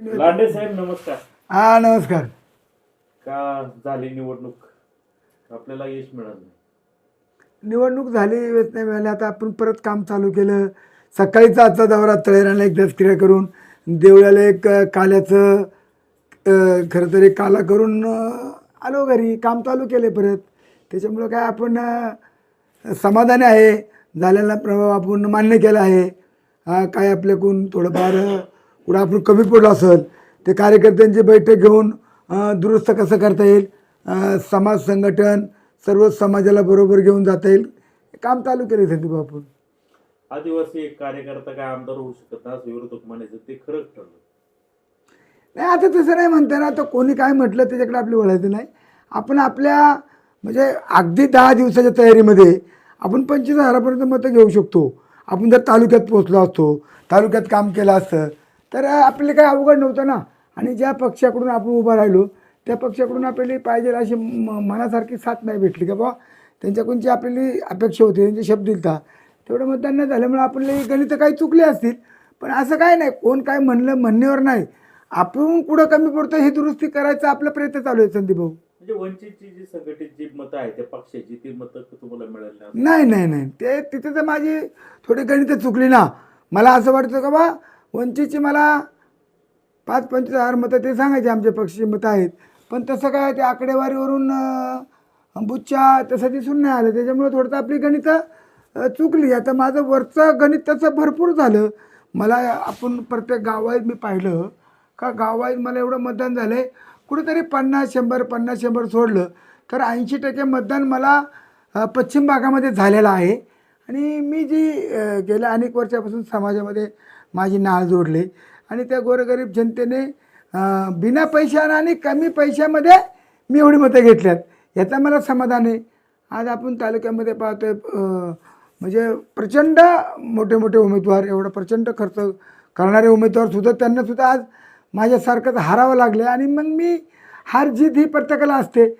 लांडे साहेब नमस्कार. हा नमस्कार. का झाली निवडणूक? आपल्याला यश मिळालं. निवडणूक झाली वेळ नाही मिळाली. आता आपण परत काम चालू केलं. सकाळीचा आजचा दौरा तळेराला एक दसक्रिया करून देवळाला एक अ, काल्याचं अ, खरं तरी काला करून अ, आलो घरी. काम चालू केले परत. त्याच्यामुळं काय आपण अ, समाधानी आहे. झालेला प्रभाव आपण मान्य केला आहे. हा, काय आपल्याकडून थोडंफार अ, कुठं आपण कमी पडलो असेल ते कार्यकर्त्यांची बैठक घेऊन दुरुस्त कसं करता येईल? समाज संघटन सर्व समाजाला बरोबर घेऊन जाता येईल? काम चालू केले संदीप आपण आदिवासी एक कार्यकर्ता काय आमदार होऊ शकत नाही असं विरोधक म्हणायचं ते खरंच ठरलं? नाही आता तसं नाही म्हणता ना तर कोणी काय म्हटलं त्याच्याकडे आपली वळायचं नाही. आपण आपल्या म्हणजे अगदी दहा दिवसाच्या तयारीमध्ये आपण पंचवीस हजारापर्यंत मतं घेऊ शकतो. आपण जर तालुक्यात पोचलो असतो तालुक्यात काम केलं असतं तर आपले काही अवघड नव्हतं ना. आणि ज्या पक्षाकडून आपण उभं राहिलो त्या पक्षाकडून आपल्याला पाहिजे अशी म- मनासारखी साथ नाही भेटली का बा त्यांच्याकडून जी आपल्याला अपेक्षा होती त्यांचे शब्द दिलता तेवढं मतदान नाही झाल्यामुळे आपले गणित काही चुकले असतील. पण असं काय नाही कोण काय म्हणलं म्हणण्यावर नाही. आपण कुठं कमी पडतो हे दुरुस्ती करायचा आपला प्रयत्न चालू आहे संदीप भाऊ. म्हणजे वंचितची जी संघटित जी मतं आहे त्या पक्षाची ती मतं तुम्हाला मिळाली नाही. नाही नाही नाही. ते तिथे तर माझी थोडी गणितं चुकली ना. मला असं वाटतं का बा वंचितची मला पाच पंचवीस हजार मतं ते सांगायचे आमच्या पक्षी मतं आहेत. पण तसं काय ते आकडेवारीवरून बुच्छा बुच्चा तसं दिसून नाही आलं. त्याच्यामुळे थोडंसं आपली गणितं चुकली. आता माझं वरचं गणित तसं भरपूर झालं. मला आपण प्रत्येक गावात मी पाहिलं. का गावात मला एवढं मतदान झालं आहे कुठेतरी पन्नास शंभर पन्नास शंभर सोडलं. तर ऐंशी टक्के मतदान मला पश्चिम भागामध्ये झालेलं आहे. आणि मी जी गेल्या अनेक वर्षापासून समाजामध्ये माझी नाळ जोडली. आणि त्या गोरगरीब जनतेने बिना पैशानं आणि कमी पैशामध्ये मी एवढी मतं घेतल्यात. याचा मला समाधान आहे. आज आपण तालुक्यामध्ये पाहतोय म्हणजे प्रचंड मोठे मोठे उमेदवार एवढा प्रचंड खर्च करणारे उमेदवार सुद्धा त्यांना सुद्धा आज माझ्यासारखंच हारावं लागलं. आणि मग मी हार जीत ही प्रत्येकाला असते.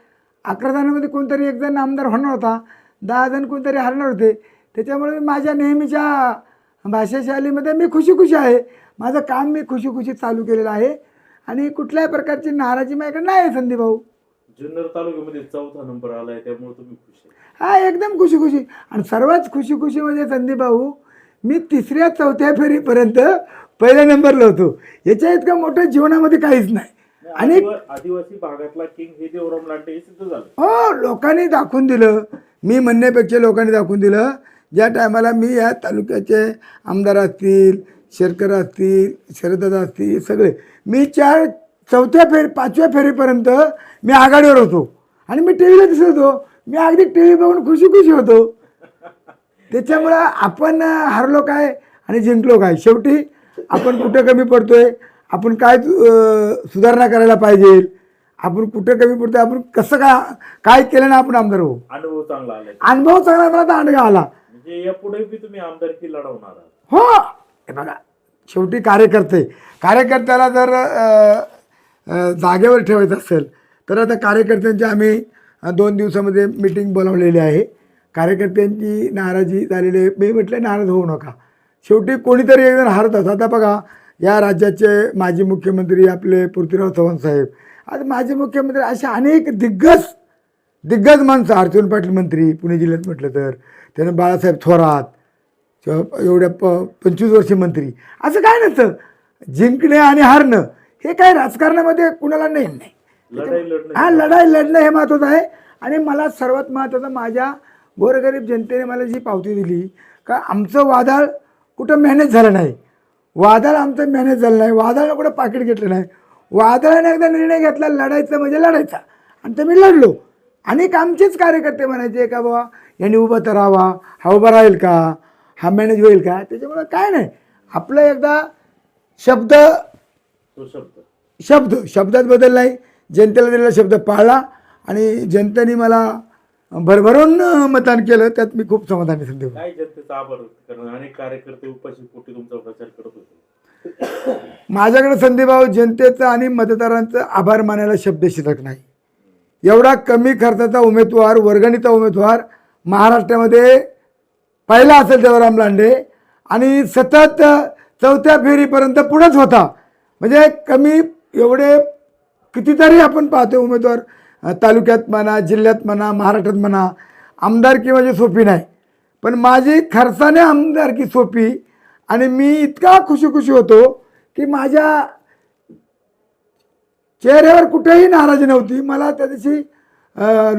अकरा जणांमध्ये कोणतरी एक जण आमदार होणार होता. दहा जण कोणतरी हरणार होते. त्याच्यामुळे माझ्या नेहमीच्या भाषाशैलीमध्ये मी खुशी खुशी आहे. माझं काम मी खुशी खुशी चालू केलेलं आहे. आणि कुठल्याही प्रकारची नाराजी माझ्याकडे नाही आहे संदीप भाऊ. जुन्नर तालुक्यामध्ये चौथा नंबर आलाय त्यामुळे तुम्ही खुश आहे. हा एकदम खुशी खुशी. आणि सर्वात खुशी खुशी म्हणजे संदीप भाऊ मी तिसऱ्या चौथ्या फेरीपर्यंत पहिल्या नंबरला होतो याच्या इतकं मोठं जीवनामध्ये काहीच नाही आणि आदिवा- आदिवासी भागातला किंग हे देवराम लांडे हे सिद्ध झालं. हो लोकांनी दाखवून दिलं. मी म्हणण्यापेक्षा लोकांनी दाखवून दिलं. ज्या टायमाला मी या तालुक्याचे आमदार असतील शेरकर असतील शरददादा असतील सगळे मी चार चौथ्या फेरी पाचव्या फेरीपर्यंत मी आघाडीवर होतो. आणि मी टी व्हीला दिसत होतो. मी अगदी टी व्ही बघून खुशी खुशी होतो. त्याच्यामुळं आपण हरलो काय आणि जिंकलो काय? शेवटी आपण कुठं कमी पडतोय? आपण काय सुधारणा करायला पाहिजे? आपण कुठं कमी पडतोय? आपण कसं काय काय केलं ना आपण आमदार होऊ? अनुभव चांगला अनुभव चांगला मला दांडगा आला. म्हणजे यापुढे बी तुम्ही आमदारकी लढवणार आहात. हो हे बघा शेवटी कार्यकर्ते. कार्यकर्त्याला जर अ, अ, जागेवर ठेवायचं असेल तर आता कार्यकर्त्यांची आम्ही अ, दोन दिवसामध्ये मिटिंग बोलावलेली आहे. कार्यकर्त्यांची नाराजी झालेली आहे. मी म्हटलं नाराज होऊ नका. शेवटी कोणीतरी एकजण हारत आता बघा या राज्याचे माजी मुख्यमंत्री आपले पृथ्वीराव चव्हाण साहेब. आज माजी मुख्यमंत्री असे अनेक दिग्गज दिग्गज माणसं अर्जुन पाटील मंत्री पुणे जिल्ह्यात म्हटलं तर त्यानं बाळासाहेब थोरात किंवा एवढ्या प पंचवीस वर्षे मंत्री असं काय नसतं. जिंकणे आणि हारणं हे काय राजकारणामध्ये कुणाला नाही. नाही हा लढाई लढणं हे महत्त्वाचं आहे. आणि मला सर्वात महत्त्वाचं माझ्या गोरगरीब जनतेने मला जी पावती दिली का आमचं वादळ कुठं मॅनेज झालं नाही. वादळ आमचं मॅनेज झालं नाही. वादळानं कुठं पाकिट घेतलं नाही. वादळाने एकदा निर्णय घेतला लढायचं म्हणजे लढायचा. आणि ते मी लढलो. अनेक आमचेच कार्यकर्ते म्हणायचे का बाबा यांनी उभं तर राहावा हा उभा राहील का? हा मॅनेज होईल का? त्याच्यामुळं काय नाही. आपलं एकदा शब्द तो शब्द. शब्द शब्दात बदल नाही. जनतेला दिलेला शब्द पाळला आणि जनतेने मला भरभरून मतदान केलं. त्यात मी खूप समाधानी संदेश काय जनतेचा आभार अनेक कार्यकर्ते उपाशी पोटी तुमचा प्रचार करत होते. माझ्याकडे जनतेचा आणि मतदारांचा आभार मानायला शब्द शिल्लक नाही. एवढा कमी खर्चाचा उमेदवार वर्गणीचा उमेदवार महाराष्ट्रामध्ये पहिला असेल देवराम लांडे. आणि सतत चौथ्या फेरीपर्यंत पुढंच होता. म्हणजे कमी एवढे कितीतरी आपण पाहतो उमेदवार. तालुक्यात म्हणा जिल्ह्यात म्हणा महाराष्ट्रात म्हणा आमदारकी म्हणजे सोपी नाही. पण माझी खर्चाने आमदारकी सोपी. आणि मी इतका खुशी खुशी होतो की माझ्या चेहऱ्यावर कुठेही नाराजी नव्हती. मला त्या दिवशी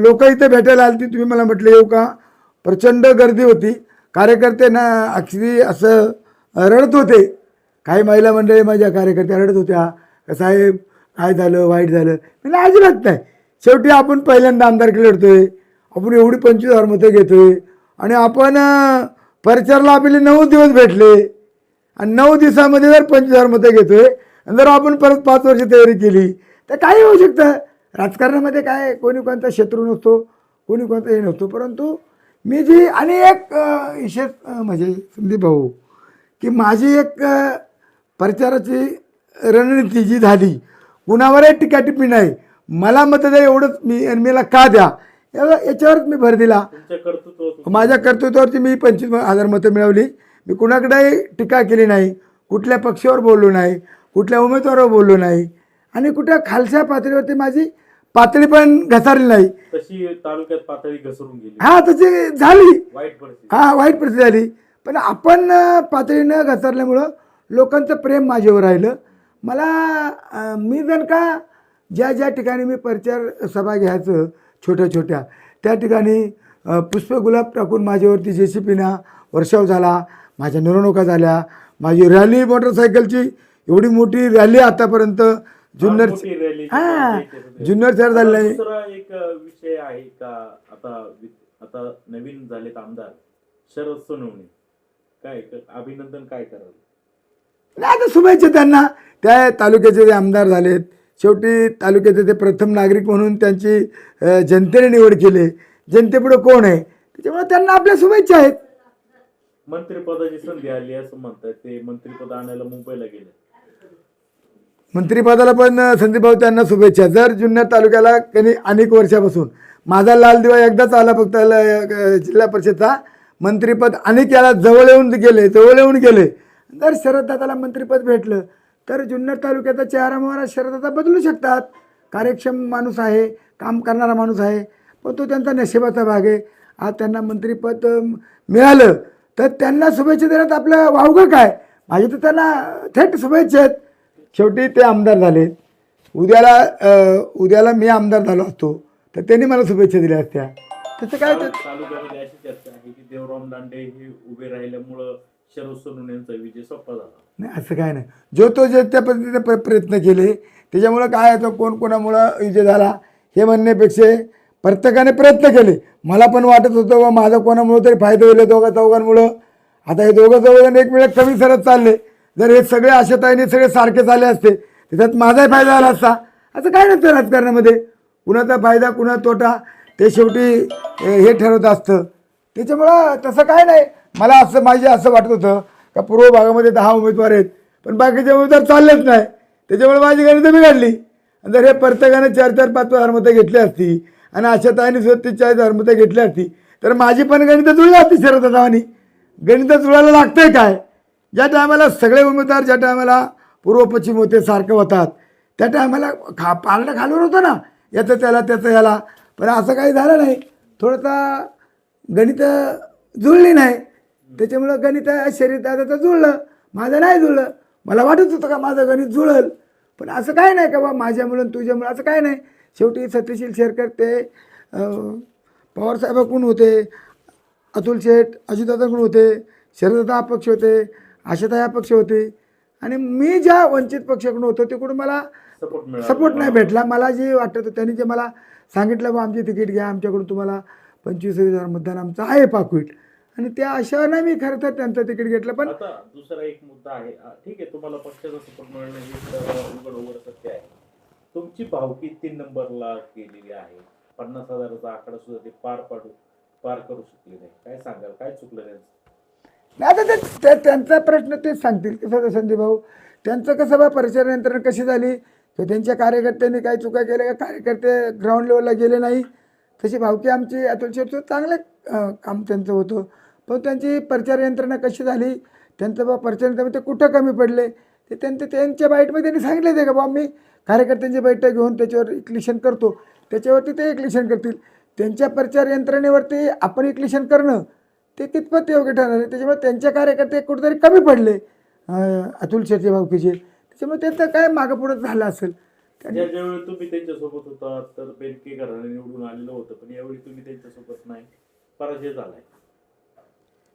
लोक इथे भेटायला आली तुम्ही मला म्हटले येऊ का? प्रचंड गर्दी होती. कार्यकर्ते ना अगदी असं रडत होते. काही महिला मंडळी माझ्या कार्यकर्त्या रडत होत्या. साहेब काय झालं? वाईट झालं? म्हणजे अजिबात नाही. शेवटी आपण पहिल्यांदा आमदारकी लढतोय. आपण एवढी पंचवीस हजार मतं घेतोय. आणि आपण परिचरला परिचारला आपले नऊ दिवस भेटले. आणि नऊ दिवसामध्ये जर पंचवीस हजार मतं घेतोय आणि जर आपण परत पाच वर्ष तयारी केली तर काही होऊ शकतं. राजकारणामध्ये काय कोणी कोणता शत्रू नसतो कोणी कोणता हे नसतो. परंतु मी जी आणि एक विशेष म्हणजे संदीप भाऊ की माझी एक प्रचाराची रणनीती जी झाली कुणावरही टीकाटिप्पणी नाही. मला मतं द्या एवढंच मी आणि मला का द्या? याच्यावरच मी भर दिला. माझ्या कर्तृत्वावरती मी पंचवीस हजार मतं मिळवली. मी कुणाकडेही टीका केली नाही. कुठल्या पक्षावर बोललो नाही. कुठल्या उमेदवारावर बोललो नाही. आणि कुठल्या खालच्या पातळीवरती माझी पातळी पण घसरली नाही. तशी तालुक्यात पातळी घसरून गेली. हा तशी झाली. वाईट परिस्थिती. हा वाईट परिस्थिती झाली. पण आपण पातळी न घसरल्यामुळं लोकांचं प्रेम माझ्यावर राहिलं. मला मी जण का ज्या ज्या ठिकाणी मी प्रचार सभा घ्यायचं छोट्या छोट्या त्या ठिकाणी पुष्पगुलाब टाकून माझ्यावरती जे सी पीना वर्षाव झाला माझ्या मिरवणुका झाल्या माझी रॅली मोटरसायकलची एवढी मोठी रॅली आतापर्यंत जुन्नर हा जुन्नर शहर झालं दुसरा एक विषय आहे का? आता आता नवीन झालेत आमदार शरद सोनवणे. काय अभिनंदन काय कराल? नाही आता शुभेच्छा त्यांना. त्या तालुक्याचे जे आमदार झालेत शेवटी तालुक्याचे ते प्रथम नागरिक म्हणून त्यांची जनतेने निवड केली. जनतेपुढे कोण आहे? त्याच्यामुळे त्यांना आपल्या शुभेच्छा आहेत. मंत्रिपदाची संधी आली असं म्हणतात ते मंत्रिपद आणायला मुंबईला गेले. मंत्रिपदाला पण संदीपभाऊ त्यांना शुभेच्छा. जर जुन्नर तालुक्याला त्यांनी अनेक वर्षापासून माझा लाल दिवा एकदाच आला फक्त जिल्हा परिषदचा. मंत्रिपद अनेक याला जवळ येऊन गेले जवळ येऊन गेले. जर शरददादाला मंत्रिपद भेटलं तर जुन्नर तालुक्याचा चेहरा मोहरा शरददादा बदलू शकतात. कार्यक्षम माणूस आहे काम करणारा माणूस आहे पण तो त्यांचा नशिबाचा भाग आहे. आज त्यांना मंत्रिपद मिळालं तर त्यांना शुभेच्छा देण्यात आपलं वावगं काय? माझी तर त्यांना थेट शुभेच्छा आहेत. शेवटी ते आमदार झाले. उद्याला उद्याला मी आमदार झालो असतो. तर त्यांनी मला शुभेच्छा दिल्या असत्या. त्याचं काय ते तालुक्यामध्ये अशी चर्चा आहे की देवराम दांडे हे उभे राहिल्यामुळं शरद सोनवणे यांचा विजय सोपा झाला. नाही असं काय नाही. जो तो जे त्या पद्धतीने प्र प्रयत्न केले त्याच्यामुळं काय आहे तो कोण कोणामुळं विजय झाला हे म्हणण्यापेक्षा प्रत्येकाने प्रयत्न केले. मला पण वाटत होतं बा माझा कोणामुळं तरी फायदा होईल दोघा चौघांमुळं. आता हे दोघं चौघं एक वेळेस कमी सरत चालले. जर हे सगळे आशाताईने सगळे सारखे झाले असते त्याच्यात माझाही फायदा झाला असता. असं काय नसतं राजकारणामध्ये? कुणाचा फायदा कुणा तोटा ते शेवटी हे ठरवत असतं. त्याच्यामुळं तसं काय नाही. मला असं माझे असं वाटत होतं का पूर्व भागामध्ये दहा उमेदवार आहेत पण बाकीचे उमेदवार चाललेच नाही. त्याच्यामुळे माझी गणितं बिघडली जर हे प्रत्येकाने चार चार पाच पाच हजार मतं घेतली असती आणि आशाताईने सुद्धा चाळीस हजार मतं घेतली असती तर माझी पण गणितं जुळली असती शरद दादावानी गणितं जुळायला लागतंय काय? ज्या टायमाला सगळे उमेदवार ज्या टायमाला पूर्व पश्चिम होते सारखं होतात त्या टायमाला खा पारडं घालून होतं ना याचं त्याला त्याचं याला. पण असं काही झालं नाही. थोडंसं गणित जुळली नाही. त्याच्यामुळं गणित शरीर दादाचं जुळलं. माझं नाही जुळलं. मला वाटत होतं का माझं गणित जुळल. पण असं काय नाही का बा माझ्यामुळं आणि तुझ्यामुळं असं काय नाही. शेवटी सत्यशील शेरकर ते अं, पवारसाहेबाकडून होते अतुल शेठ अजितदादाकडून होते शरददा अपक्ष होते आशाताई अपक्ष होते. आणि मी ज्या वंचित पक्षाकडून होतो तिकडून मला सपोर्ट नाही भेटला. मला जे वाटत होतं त्यांनी जे मला सांगितलं बा आमची तिकीट घ्या आमच्याकडून तुम्हाला पंचवीस हजार मतदान आमचं आहे पाकवीट आणि त्या आशानं मी खरं तर त्यांचं तिकीट घेतलं पण दुसरा एक मुद्दा आहे. ठीक आहे तुम्हाला पक्षाचा सपोर्ट मिळणं सत्य आहे. तुमची भावकी तीन नंबरला केलेली आहे? पन्नास हजाराचा आकडा सुद्धा ते पार पाडू पार करू शकले नाही. काय सांगाल? काय चुकलं त्यांचं? आता ते त्यांचा प्रश्न तेच सांगतील कसं संदीप भाऊ त्यांचं कसं बा परिचार यंत्रणा कशी झाली? तर त्यांच्या कार्यकर्त्यांनी काही चुका केल्या का? कार्यकर्ते ग्राउंड लेवलला गेले नाही. तशी भावकी आमची अतुल शेटचं चांगलं काम त्यांचं होतं. पण त्यांची प्रचार यंत्रणा कशी झाली? त्यांचं बा प्रचार यंत्रणा ते कुठं कमी पडले? ते त्यांचं त्यांच्या बाईटमध्ये त्यांनी सांगितलं आहे का बा मी कार्यकर्त्यांची बैठक घेऊन त्याच्यावर इक्लिशन करतो. त्याच्यावरती ते इक्लिशन करतील. त्यांच्या प्रचार यंत्रणेवरती आपण इक्लिशन करणं ते कितपत योग्य ठरणार आहे त्याच्यामुळे त्यांचे कार्यकर्ते कुठेतरी कमी पडले. अतुल शेट्टी भाऊकीचे. त्याच्यामुळे त्यांचं काय मागं पुढं झालं असेल? ज्यावेळी तुम्ही त्यांच्यासोबत होता तर बेनके निवडून आलेलं होतं पण यावेळी तुम्ही त्यांच्यासोबत नाही. पराजय झालाय.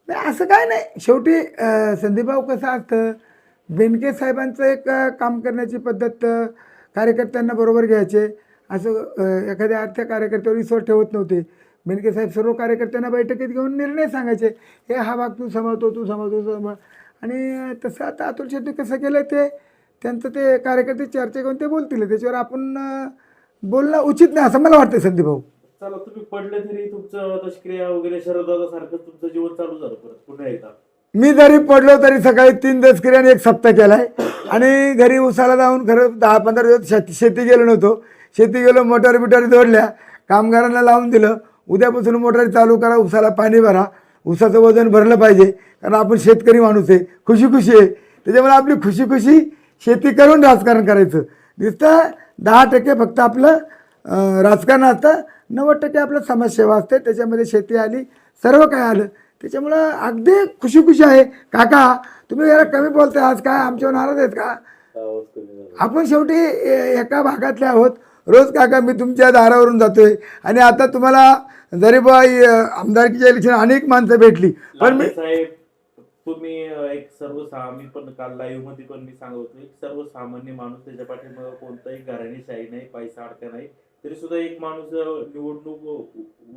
नाही असं काय नाही. शेवटी संदीपभाऊ कसं असतं? बेनके साहेबांचं एक काम करण्याची पद्धत कार्यकर्त्यांना बरोबर घ्यायचे. असं एखाद्या अर्ध्या कार्यकर्त्यावर विश्वास ठेवत नव्हते. बेनके साहेब सर्व कार्यकर्त्यांना बैठकीत घेऊन निर्णय सांगायचे. हे हा भाग तू सांभाळतो तू सांभाळतो सांभाळ. आणि तसं आता अतुल शेट्टी कसं केलं ते त्यांचं ते कार्यकर्ते चर्चा घेऊन ते बोलतील. त्याच्यावर आपण बोलणं उचित नाही असं मला वाटतं संदीपभाऊ चला तुम्ही पडले तरी तुमचं दशक्रिया वगैरे शरदादा सारखं तुमचं जीवन चालू झालं परत. पुन्हा एकदा. मी जरी पडलो तरी सकाळी तीन दसकरी आणि एक सप्ताह केलाय. आणि घरी उसाला जाऊन खरं दहा पंधरा दिवस शेती शेती गेलो नव्हतो. शेती गेलो मोटारी बिटारी जोडल्या कामगारांना लावून दिलं. उद्यापासून मोटारी चालू करा उसाला पाणी भरा. उसाचं वजन भरलं पाहिजे. कारण आपण शेतकरी माणूस आहे. खुशी खुशी आहे. त्याच्यामुळे आपली खुशी खुशी शेती करून राजकारण करायचं. दिसतं दहा टक्के फक्त आपलं राजकारण असतं. नव्वद टक्के आपलं समाजसेवा असते. त्याच्यामध्ये शेती आली सर्व काय आलं. त्याच्यामुळं अगदी खुशी खुशी आहे. काका तुम्ही जरा कमी बोलताय. आज काय आमच्यावर नाराज आहेत का? झाला. आपण शेवटी एका भागातले आहोत. रोज काका मी तुमच्या दारावरून जातोय. आणि आता तुम्हाला जरी बा आमदारकीच्या इलेक्शन अनेक माणसं भेटली पण मी साहेब तुम्ही एक सर्वसामान्य मी पण काल लाईव्हमध्ये पण मी सांगत होतो एक सर्वसामान्य माणूस त्याच्या पाठीमागे कोणताही घराणीशाही नाही पैसा अडका नाही. तरी सुद्धा एक माणूस निवडणूक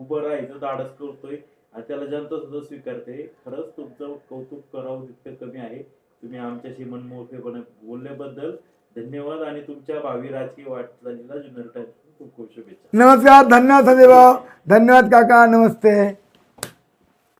उभं राहायचं धाडस करतोय आणि त्याला जनता सुद्धा स्वीकारते. खरंच तुमचं कौतुक करावं तितकं कमी आहे. तुम्ही आमच्याशी मनमोकळेपणे बोलल्याबद्दल धन्यवाद आणि तुमच्या भावी राजकीय वाटचालीला जुन्नर टाइम्स खूप खूप शुभेच्छा. नमस्कार धन्यवाद सदैव. धन्यवाद काका नमस्ते.